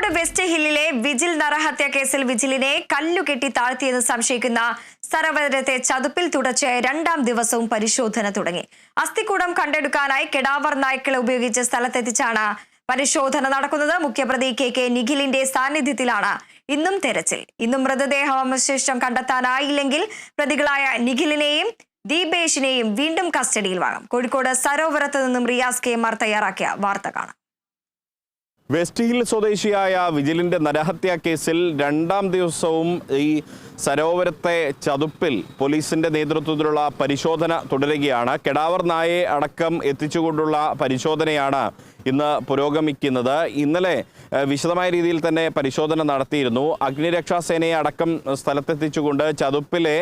Kozhikode west ഹില്ലിലെ വിജിൽ നരഹത്യ കേസിൽ വിജിലിനെ കല്ലുകെട്ടി താഴ്ത്തിയെന്ന് സംശയിക്കുന്ന സരോവരത്തെ ചതുപ്പിൽ തുടച്ച് രണ്ടാം ദിവസവും പരിശോധന തുടങ്ങി. അസ്ഥിക്കൂടം കണ്ടെടുക്കാനായി കെടാവർ നായ്ക്കളെ ഉപയോഗിച്ച് സ്ഥലത്തെത്തിച്ചാണ് പരിശോധന നടക്കുന്നത്. മുഖ്യപ്രതി കെ കെ നിഖിലിന്റെ സാന്നിധ്യത്തിലാണ് ഇന്നും തെരച്ചിൽ. ഇന്നും മൃതദേഹ മൃതദേഹാവശിഷ്ടം കണ്ടെത്താനായില്ലെങ്കിൽ പ്രതികളായ നിഖിലിനെയും ദീപേഷിനെയും വീണ്ടും കസ്റ്റഡിയിൽ വാങ്ങും. കോഴിക്കോട് സരോവരത്ത് നിന്നും റിയാസ് കെ മാർ തയ്യാറാക്കിയ വാർത്ത കാണാം. വെസ്റ്റ് ഹിൽ സ്വദേശിയായ വിജിലിന്റെ നരഹത്യാ കേസിൽ രണ്ടാം ദിവസവും ഈ സരോവരത്തെ ചതുപ്പിൽ പോലീസിന്റെ നേതൃത്വത്തിലുള്ള പരിശോധന തുടരുകയാണ്. കെടാവർ നായെ അടക്കം എത്തിച്ചുകൊണ്ടുള്ള പരിശോധനയാണ് ഇന്ന് പുരോഗമിക്കുന്നത്. ഇന്നലെ വിശദമായ രീതിയിൽ തന്നെ പരിശോധന നടത്തിയിരുന്നു. അഗ്നിരക്ഷാസേനയെ അടക്കം സ്ഥലത്തെത്തിച്ചുകൊണ്ട് ചതുപ്പിലെ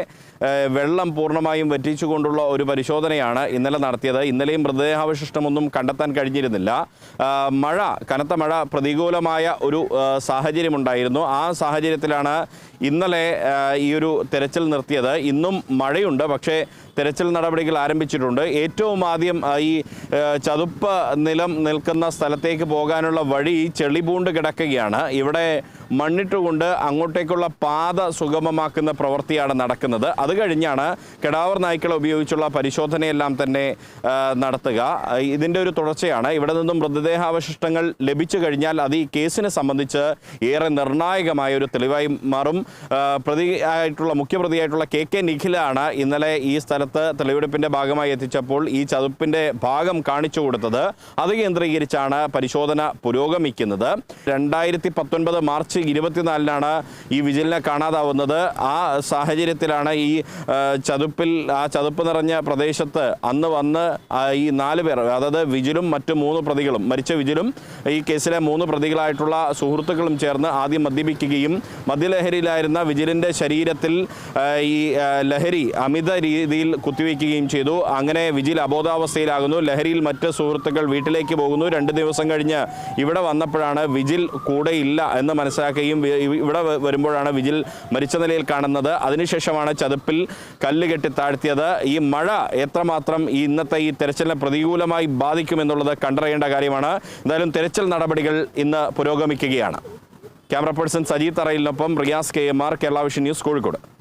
വെള്ളം പൂർണമായും വറ്റിച്ചുകൊണ്ടുള്ള ഒരു പരിശോധനയാണ് ഇന്നലെ നടത്തിയത്. ഇന്നലെയും മൃതദേഹാവശിഷ്ടമൊന്നും കണ്ടെത്താൻ കഴിഞ്ഞിരുന്നില്ല. മഴ കനത്ത മഴ പ്രതികൂലമായ ഒരു സാഹചര്യമുണ്ടായിരുന്നു. ആ സാഹചര്യത്തിലാണ് ഇന്നലെ ഈ ഒരു തെരച്ചിൽ നിർത്തിയത്. ഇന്നും മഴയുണ്ട് പക്ഷേ തെരച്ചിൽ നടപടികൾ ആരംഭിച്ചിട്ടുണ്ട്. ഏറ്റവും ആദ്യം ഈ ചതുപ്പ് നിലം നിൽക്കുന്ന സ്ഥലത്തേക്ക് പോകാനുള്ള വഴി ചെളിപൂണ്ട് കിടക്കുകയാണ്. ഇവിടെ മണ്ണിട്ടുകൊണ്ട് അങ്ങോട്ടേക്കുള്ള പാത സുഗമമാക്കുന്ന പ്രവൃത്തിയാണ് നടക്കുന്നത്. അത് കഴിഞ്ഞാണ് കെടാവർ നായ്ക്കളെ ഉപയോഗിച്ചുള്ള പരിശോധനയെല്ലാം തന്നെ നടത്തുക. ഇതിന്റെ ഒരു തുടർച്ചയാണ്. ഇവിടെ നിന്നും മൃതദേഹാവശിഷ്ടങ്ങൾ ലഭിച്ചു കഴിഞ്ഞാൽ അത് ഈ കേസിനെ സംബന്ധിച്ച് ഏറെ നിർണായകമായ ഒരു തെളിവായി മാറും. പ്രതി ആയിട്ടുള്ള മുഖ്യപ്രതിയായിട്ടുള്ള കെ കെ നിഖിലാണ് ഇന്നലെ ഈ സ്ഥലത്ത് തെളിവെടുപ്പിന്റെ ഭാഗമായി എത്തിച്ചപ്പോൾ ഈ ചതുപ്പിന്റെ ഭാഗം കാണിച്ചു കൊടുത്തത്. അത് കേന്ദ്രീകരിച്ചാണ് പരിശോധന പുരോഗമിക്കുന്നത്. രണ്ടായിരത്തി പത്തൊൻപത് മാർച്ച് ഇരുപത്തിനാലിനാണ് ഈ വിജിലിനെ കാണാതാവുന്നത്. ആ സാഹചര്യത്തിലാണ് ഈ ചതുപ്പിൽ ആ ചതുപ്പ് നിറഞ്ഞ പ്രദേശത്ത് അന്ന് വന്ന് ഈ നാല് പേർ അതായത് വിജിലും മറ്റു മൂന്ന് പ്രതികളും മരിച്ച വിജിലും ഈ കേസിലെ മൂന്ന് പ്രതികളായിട്ടുള്ള സുഹൃത്തുക്കളും ചേർന്ന് ആദ്യം മദ്യപിക്കുകയും മദ്യലഹരിയിലായിരുന്ന വിജിലിന്റെ ശരീരത്തിൽ ഈ ലഹരി അമിത രീതിയിൽ കുത്തിവെക്കുകയും ചെയ്തു. അങ്ങനെ വിജിൽ അബോധാവസ്ഥയിലാകുന്നു. ലഹരിയിൽ മറ്റ് സുഹൃത്തുക്കൾ വീട്ടിലേക്ക് പോകുന്നു. രണ്ട് ദിവസം കഴിഞ്ഞ് ഇവിടെ വന്നപ്പോഴാണ് വിജിൽ കൂടെയില്ല എന്ന് മനസ്സിലാക്കുകയും വി- ഇവിടെ വരുമ്പോഴാണ് വിജിൽ മരിച്ച നിലയിൽ കാണുന്നത്. അതിനുശേഷമാണ് ചതുപ്പിൽ കല്ല് കെട്ടി താഴ്ത്തിയത്. ഈ മഴ എത്രമാത്രം ഈ ഇന്നത്തെ ഈ തെരച്ചിലിനെ പ്രതികൂലമായി ബാധിക്കുമെന്നുള്ളത് കണ്ടറിയേണ്ട കാര്യമാണ്. എന്തായാലും തെരച്ചിൽ നടപടികൾ ഇന്ന് പുരോഗമിക്കുകയാണ്. Camera person Sajeeth തറയിലിനൊപ്പം Riyas K M R Kerala vision news Kozhikode.